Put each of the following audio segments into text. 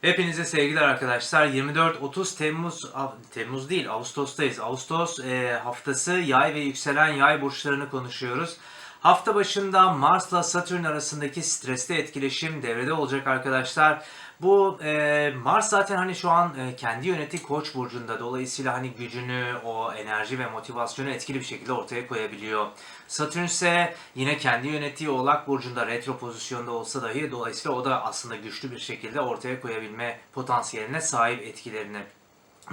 Hepinize sevgiler arkadaşlar. 24-30 Temmuz, Temmuz değil Ağustos'tayız. Ağustos e, haftası yay ve yükselen yay burçlarını konuşuyoruz. Hafta başında Mars'la Satürn arasındaki stresli etkileşim devrede olacak arkadaşlar. Bu e, Mars zaten hani şu an e, kendi yönettiği Koç burcunda dolayısıyla hani gücünü, o enerji ve motivasyonu etkili bir şekilde ortaya koyabiliyor. Satürn ise yine kendi yönettiği Oğlak burcunda retro pozisyonda olsa dahi dolayısıyla o da aslında güçlü bir şekilde ortaya koyabilme potansiyeline sahip etkilerini.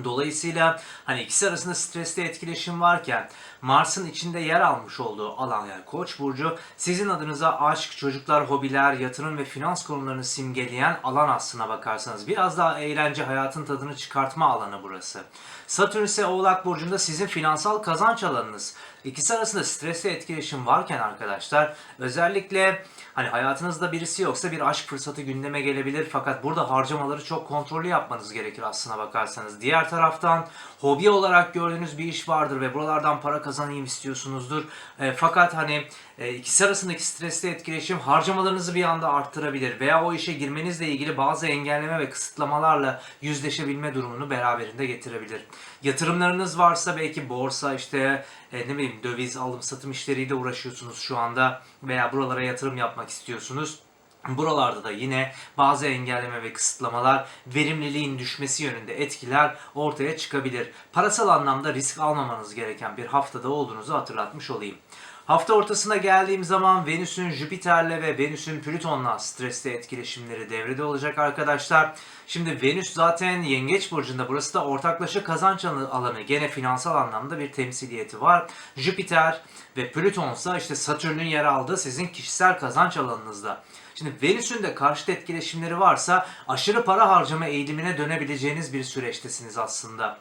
Dolayısıyla hani ikisi arasında stresli etkileşim varken Mars'ın içinde yer almış olduğu alan yani Koç burcu sizin adınıza aşk, çocuklar, hobiler, yatırım ve finans konularını simgeleyen alan aslına bakarsanız. Biraz daha eğlence, hayatın tadını çıkartma alanı burası. Satürn ise Oğlak burcunda sizin finansal kazanç alanınız. İkisi arasında stresli etkileşim varken arkadaşlar özellikle hani hayatınızda birisi yoksa bir aşk fırsatı gündeme gelebilir fakat burada harcamaları çok kontrollü yapmanız gerekir aslına bakarsanız. Diğer taraftan hobi olarak gördüğünüz bir iş vardır ve buralardan para kazanayım istiyorsunuzdur. E, fakat hani e, ikisi arasındaki stresli etkileşim harcamalarınızı bir anda arttırabilir veya o işe girmenizle ilgili bazı engelleme ve kısıtlamalarla yüzleşebilme durumunu beraberinde getirebilir. Yatırımlarınız varsa belki borsa işte e, ne bileyim döviz alım satım işleriyle uğraşıyorsunuz şu anda veya buralara yatırım yapmak istiyorsunuz. Buralarda da yine bazı engelleme ve kısıtlamalar verimliliğin düşmesi yönünde etkiler ortaya çıkabilir. Parasal anlamda risk almamanız gereken bir haftada olduğunuzu hatırlatmış olayım. Hafta ortasına geldiğim zaman Venüs'ün Jüpiter'le ve Venüs'ün Plüton'la stresli etkileşimleri devrede olacak arkadaşlar. Şimdi Venüs zaten Yengeç burcunda burası da ortaklaşa kazanç alanı gene finansal anlamda bir temsiliyeti var. Jüpiter ve Plüton ise işte Satürn'ün yer aldığı sizin kişisel kazanç alanınızda. Şimdi Venüs'ün de karşıt etkileşimleri varsa aşırı para harcama eğilimine dönebileceğiniz bir süreçtesiniz aslında.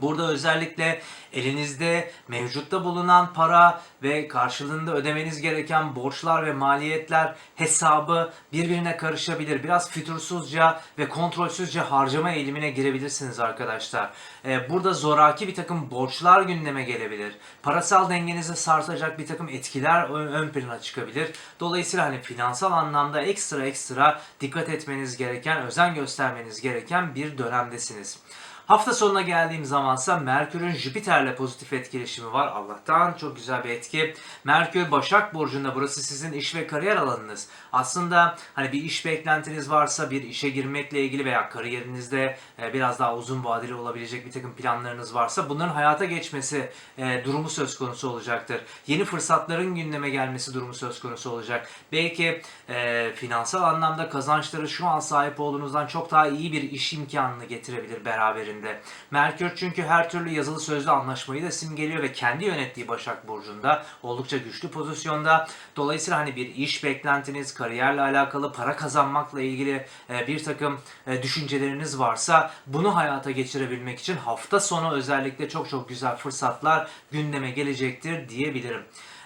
Burada özellikle elinizde mevcutta bulunan para ve karşılığında ödemeniz gereken borçlar ve maliyetler hesabı birbirine karışabilir. Biraz fütursuzca ve kontrolsüzce harcama eğilimine girebilirsiniz arkadaşlar. Ee, burada zoraki bir takım borçlar gündeme gelebilir. Parasal dengenizi sarsacak bir takım etkiler ön plana çıkabilir. Dolayısıyla hani finansal anlamda ekstra ekstra dikkat etmeniz gereken, özen göstermeniz gereken bir dönemdesiniz. Hafta sonuna geldiğim zamansa Merkür'ün Jüpiter'le pozitif etkileşimi var. Allah'tan çok güzel bir etki. Merkür Başak Burcu'nda burası sizin iş ve kariyer alanınız. Aslında hani bir iş beklentiniz varsa bir işe girmekle ilgili veya kariyerinizde e, biraz daha uzun vadeli olabilecek bir takım planlarınız varsa bunların hayata geçmesi e, durumu söz konusu olacaktır. Yeni fırsatların gündeme gelmesi durumu söz konusu olacak. Belki e, finansal anlamda kazançları şu an sahip olduğunuzdan çok daha iyi bir iş imkanını getirebilir beraberinde. Merkür çünkü her türlü yazılı sözlü anlaşmayı da simgeliyor ve kendi yönettiği Başak Burcu'nda oldukça güçlü pozisyonda. Dolayısıyla hani bir iş beklentiniz, kariyerle alakalı, para kazanmakla ilgili e, bir takım e, düşünceleriniz varsa bunu hayata geçirebilmek için hafta sonu özellikle çok çok güzel fırsatlar gündeme gelecektir diyebilirim.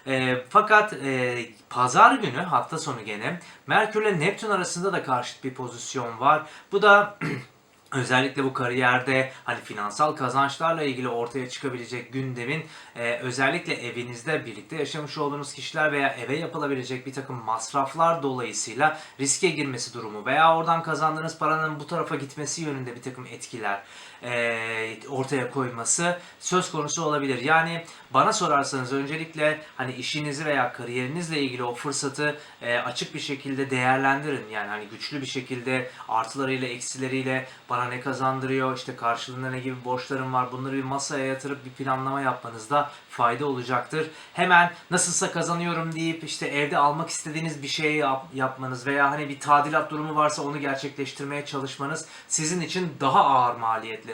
E, fakat e, pazar günü hafta sonu gene Merkür ile Neptün arasında da karşıt bir pozisyon var. Bu da Özellikle bu kariyerde hani finansal kazançlarla ilgili ortaya çıkabilecek gündemin e, özellikle evinizde birlikte yaşamış olduğunuz kişiler veya eve yapılabilecek bir takım masraflar dolayısıyla riske girmesi durumu veya oradan kazandığınız paranın bu tarafa gitmesi yönünde bir takım etkiler e, ortaya koyması söz konusu olabilir. Yani bana sorarsanız öncelikle hani işinizi veya kariyerinizle ilgili o fırsatı e, açık bir şekilde değerlendirin. Yani hani güçlü bir şekilde artılarıyla eksileriyle bana ne kazandırıyor, işte karşılığında ne gibi borçlarım var bunları bir masaya yatırıp bir planlama yapmanızda fayda olacaktır. Hemen nasılsa kazanıyorum deyip işte evde almak istediğiniz bir şeyi yap- yapmanız veya hani bir tadilat durumu varsa onu gerçekleştirmeye çalışmanız sizin için daha ağır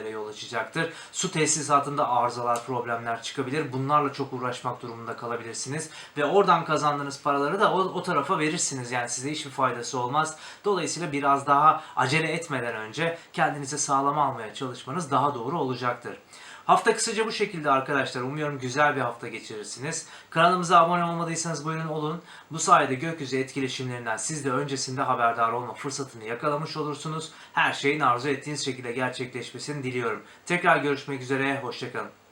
maliyetlere yol açacaktır. Su tesisatında arızalar, problemler çıkabilir. Bunlarla çok uğraşmak durumunda kalabilirsiniz ve oradan kazandığınız paraları da o, o tarafa verirsiniz. Yani size hiçbir faydası olmaz. Dolayısıyla biraz daha acele etmeden önce kendinize sağlam almaya çalışmanız daha doğru olacaktır. Hafta kısaca bu şekilde arkadaşlar. Umuyorum güzel bir hafta geçirirsiniz. Kanalımıza abone olmadıysanız buyurun olun. Bu sayede gökyüzü etkileşimlerinden siz de öncesinde haberdar olma fırsatını yakalamış olursunuz. Her şeyin arzu ettiğiniz şekilde gerçekleşmesini diliyorum. Tekrar görüşmek üzere. Hoşçakalın.